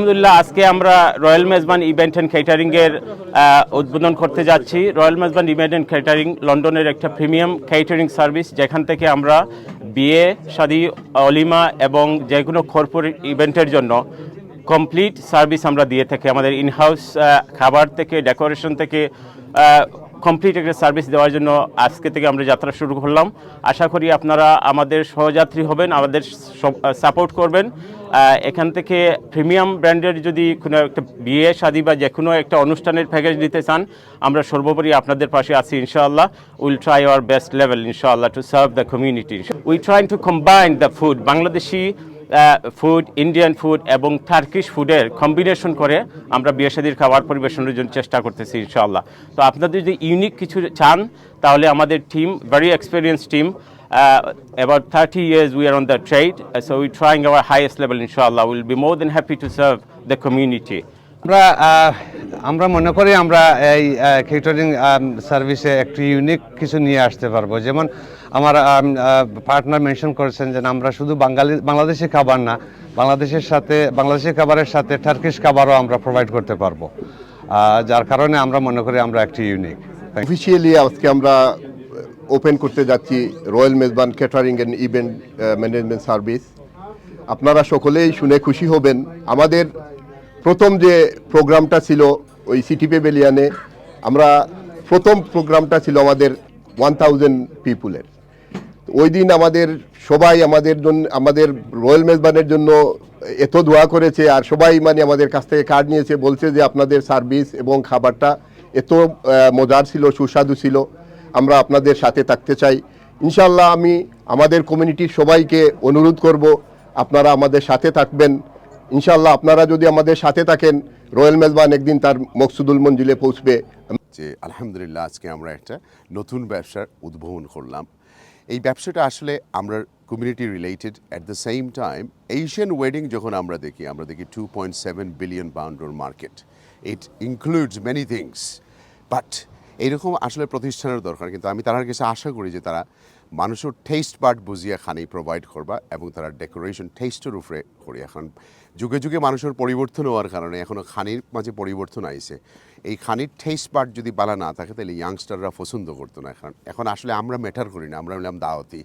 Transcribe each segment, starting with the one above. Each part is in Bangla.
আলহামদুলিল্লাহ, আজকে আমরা রয়্যাল মেজবান ইভেন্ট অ্যান্ড ক্যাটারিংয়ের উদ্বোধন করতে যাচ্ছি। Royal Mezban event and catering লন্ডনের একটা প্রিমিয়াম কেটারিং সার্ভিস যেখান থেকে আমরা বিয়ে, শাদী, অলিমা এবং যে কোনো কর্পোরেট ইভেন্টের জন্য কমপ্লিট সার্ভিস আমরা দিয়ে থাকি। আমাদের ইনহাউস খাবার থেকে ডেকোরেশন থেকে কমপ্লিট একটা সার্ভিস দেওয়ার জন্য আজকে থেকে আমরা যাত্রা শুরু করলাম। আশা করি আপনারা আমাদের সহযাত্রী হবেন, আমাদের সাপোর্ট করবেন। এখান থেকে প্রিমিয়াম ব্র্যান্ডের যদি কোনো একটা বিয়ে, শাদী বা যে কোনো একটা অনুষ্ঠানের প্যাকেজ নিতে চান, আমরা সর্বোপরি আপনাদের পাশে আছি ইনশাআল্লাহ। Will try our best level ইনশাআল্লাহ to serve the community we trying to combine the food Bangladeshi food Indian food এবং টার্কিশ ফুডের কম্বিনেশন করে আমরা বিয়ে শাদীর খাবার পরিবেশনের জন্য চেষ্টা করতেছি ইনশাআল্লাহ তো আপনাদের যদি ইউনিক কিছু চান তাহলে আমাদের team very experience team Uh, about 30 years we are on the trade uh, so we're trying our highest level inshallah we'll be more than happy to serve the community আমরা আমরা মনে করি আমরা এই কেটারিং সার্ভিসে একটু ইউনিক কিছু নিয়ে আসতে পারব। যেমন আমার পার্টনার মেনশন করেছেন যে আমরা শুধু বাঙালি, বাংলাদেশি খাবার না, বাংলাদেশের সাথে, বাংলাদেশি খাবারের সাথে টার্কিশ খাবারও আমরা প্রোভাইড করতে পারব। যার কারণে আমরা মনে করি আমরা একটি ইউনিক অফিসিয়ালি আজকে আমরা ওপেন করতে যাচ্ছি Royal Mezban catering and event management service আপনারা সকলেই শুনে খুশি হবেন। আমাদের প্রথম যে প্রোগ্রামটা ছিল ওই সিটি পেভেলিয়ানে, আমরা প্রথম প্রোগ্রামটা ছিল আমাদের ওয়ান থাউজেন্ড পিপুলের। ওই দিন আমাদের সবাই আমাদের জন্য আমাদের রয়্যাল মেজবানের জন্য এত দোয়া করেছে আর সবাই মানে আমাদের কাছ থেকে কার্ড নিয়েছে, বলছে যে আপনাদের সার্ভিস এবং খাবারটা এত মজার ছিল, সুস্বাদু ছিল, আমরা আপনাদের সাথে থাকতে চাই। ইনশাল্লাহ আমি আমাদের কমিউনিটির সবাইকে অনুরোধ করব, আপনারা আমাদের সাথে থাকবেন। ইনশাল্লাহ আপনারা যদি আমাদের সাথে থাকেন, রয়্যাল মেজবান একদিন তার মকসুদুল মঞ্জিলে পৌঁছবে। যে আলহামদুলিল্লাহ আজকে আমরা একটা নতুন ব্যবসার উদ্ভাবন করলাম। এই ব্যবসাটা আসলে আমরা community related at the same time Asian wedding যখন আমরা দেখি আমরা দেখি two point seven billion পাউন্ডর market it includes many things but এইরকম আসলে প্রতিষ্ঠানের দরকার, কিন্তু আমি তার কাছে আশা করি যে তারা মানুষের টেস্ট বার্ড বুঝিয়ে খানি প্রোভাইড করবা এবং তারা ডেকোরেশন টেস্টের উপরে করি এখন যুগে যুগে মানুষের পরিবর্তন হওয়ার কারণে এখনও খানির মাঝে পরিবর্তন আইছে। এই খানির টেস্ট বার্ড যদি বালা না থাকে, তাহলে ইয়াংস্টাররা পছন্দ করতো না। এখন এখন আসলে আমরা ম্যাটার করি না, আমরা বললাম দাওয়াতি।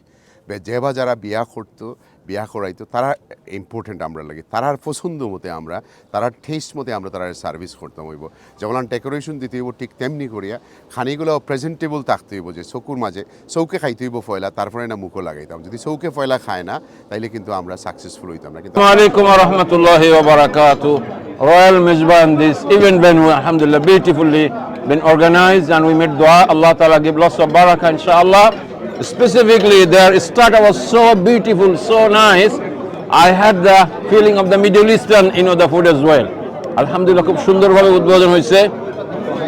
বে- যারা বিয়া করতো বিয়া করাইতো তারা ইম্পর্টেন্ট আমরা লাগে তারার পছন্দ মতে আমরা তারার টেস্ট মতে আমরা তারা সার্ভিস করতাম হইব যেমন ডেকোরেশন দিতে হইব ঠিক তেমনি করিয়া খানিগুলো প্রেজেন্টেবল থাকতে হইব যে চকুর মাঝে চৌকে খাইতে হইব ফয়লা তারপরে না মুখও লাগাইতাম যদি চৌকে ফয়লা খায় না তাইলে কিন্তু আমরা সাকসেসফুল হইতাম না কিন্তু rahmatullahi wa barakatuh. Royal Mizban, this event venue, alhamdulillah, beautifully been organized and we made dua. Allah Ta'ala give lots of barakah, inshallah. Specifically, their starter was so beautiful, so nice. I had the feeling of the Middle Eastern, you know, the food as well. আলহামদুলিল্লাহ খুব সুন্দরভাবে উদ্বোধন হয়েছে।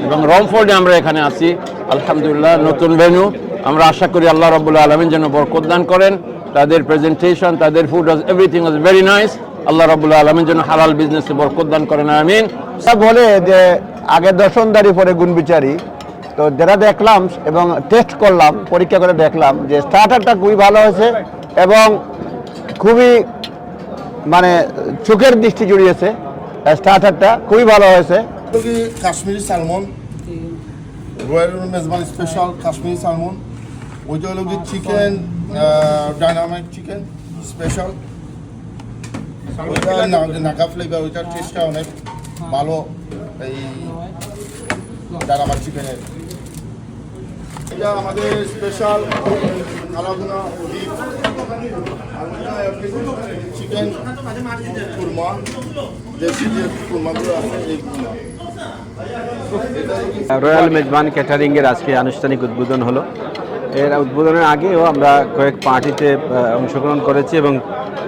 এবং রমফোর্ডে আমরা এখানে আছি। আলহামদুলিল্লাহ নতুন ভেন্যু আমরা আশা করি আল্লাহ রব্বুল্লাহ আলমিন যেন বরকত দান করেন। তাদের প্রেজেন্টেশন তাদের food was everything was very nice আল্লাহ রব্বুল্লাহ আলমিন যেন হালাল বিজনেসে বরকত দান করেন আমিন। সব বলে যে আগে দর্শনদারি পরে গুণ বিচারি তো যেটা দেখলাম এবং টেস্ট করলাম পরীক্ষা করে দেখলাম যে স্টার্টারটা খুবই ভালো হয়েছে এবং খুবই মানে চোখের দৃষ্টি জুড়িয়েছে স্টার্টারটা খুবই ভালো হয়েছে। কি Kashmiri salmon Royal Mezban special Kashmiri salmon ওইটা হলো কি চিকেন ডাইনামাইট চিকেন স্পেশাল ওইটা না- নাগা ফ্লেভার ওইটার টেস্টটা অনেক ভালো এই ডাইনামাইট চিকেনের এটা আমাদের স্পেশাল কালাগুনা চিকেন কুরমা দেশি যে কুরমাগুলো আছে রয়্যাল মেজবান ক্যাটারিংয়ের আজকে আনুষ্ঠানিক উদ্বোধন হলো। এর উদ্বোধনের আগেও আমরা কয়েক পার্টিতে অংশগ্রহণ করেছি এবং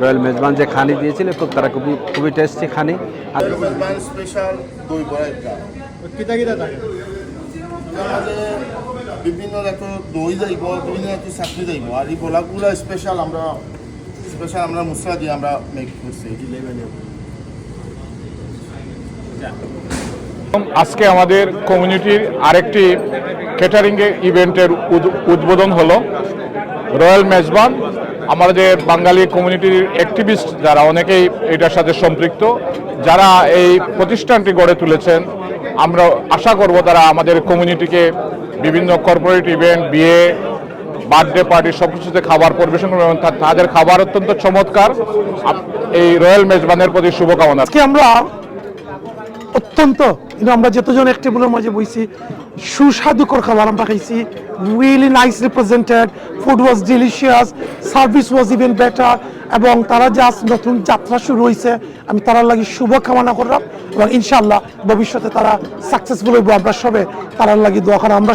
রয়্যাল মেজবান যে খানি দিয়েছিল খুব তারা খুবই খুবই টেস্টি খানি। আর স্পেশাল দই বড়া কিতা কিতা থাকে? বিভিন্ন রকম দই যাইব, বিভিন্ন রকম চাটনি যাইব। আর এই বলাগুলো স্পেশাল আমরা স্পেশাল আমরা মশলা দিয়ে আমরা মেক করছি আজকে আমাদের কমিউনিটির আরেকটি ক্যাটারিং ইভেন্টের উদ্বোধন হলো। রয়্যাল মেজবান আমাদের বাঙালি কমিউনিটির অ্যাক্টিভিস্ট যারা, অনেকেই এটার সাথে সম্পৃক্ত। যারা এই প্রতিষ্ঠানটি গড়ে তুলেছেন আমরা আশা করব তারা আমাদের কমিউনিটিকে বিভিন্ন কর্পোরেট ইভেন্ট বিয়ে বার্থডে পার্টি সব কিছুতে খাবার, পরিবেশন করবে এবং তাদের খাবার অত্যন্ত চমৎকার। এই রয়্যাল মেজবানের প্রতি শুভকামনা। আজকে আমরা অত্যন্ত কিন্তু আমরা যতজন এক টেবিলের মাঝে বইছি সুস্বাদুকর খাবার আমরা খাইছি। Really nice represented food was delicious service was even better এবং তারা যে নতুন যাত্রা শুরু হয়েছে আমি তারা লাগি শুভকামনা করলাম এবং ইনশাল্লাহ ভবিষ্যতে তারা সাকসেসফুল হইব, আমরা সবে তারার লাগি দোয়া আমরা